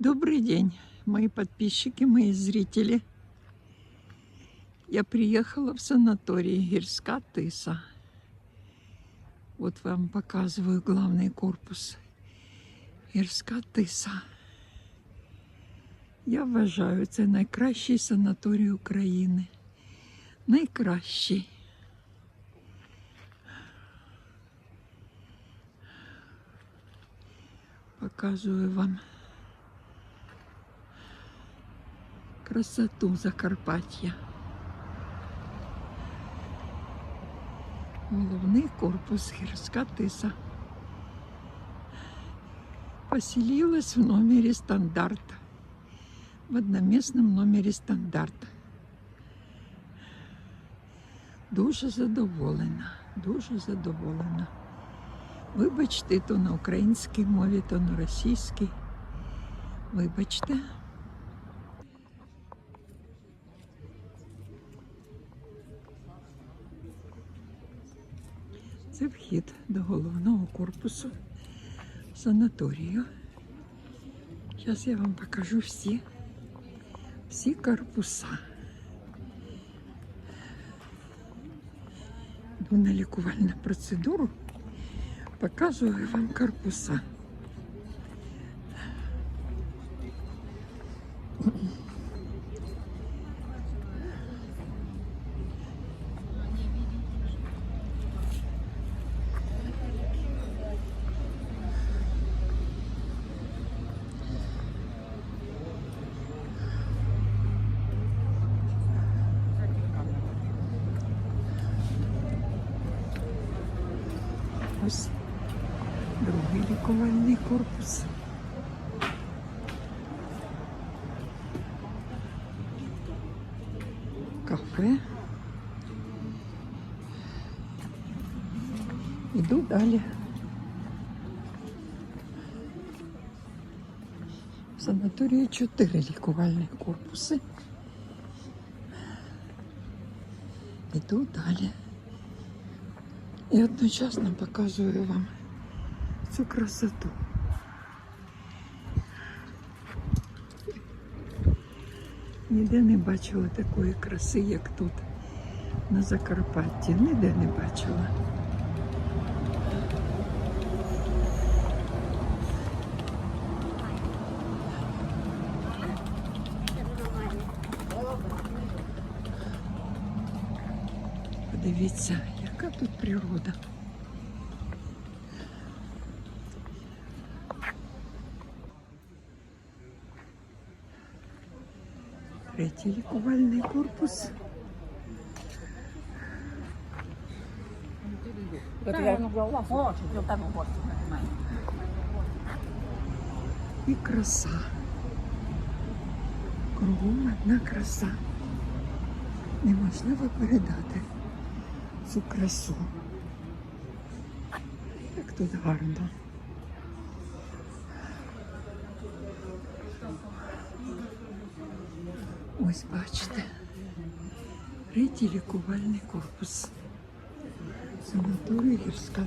Добрый день, мои подписчики, мои зрители. Я приехала в санаторий Гирска Тиса. Вот вам показываю главный корпус Гірська Тиса. Я вважаю, це найкращий санаторій України. Найкращий. Показую вам Красоту Закарпаття. Головний корпус Гірська Тиса. Поселилась в номере стандарт. В одноместном номері стандарт. Дуже задоволена, дуже задоволена. Вибачте, то на українській мові, то на російській. Вибачте. Це вхід до головного корпусу санаторію. Зараз я вам покажу всі, всі корпуса. Йду на лікувальну процедуру, показую вам корпуса. Ось другий лікувальний корпус. Кафе. Іду далі. В санаторії чотири лікувальні корпуси. Іду далі. І одночасно показую вам цю красоту. Ніде не бачила такої краси, як тут, на Закарпатті. Ніде не бачила. Подивіться, яка тут природа. Третій лікувальний корпус. І краса. Кругом одна краса. Неможливо передати цю красу. Як тут гарно. Ось бачите. Третій лікувальний корпус. Санаторій гірська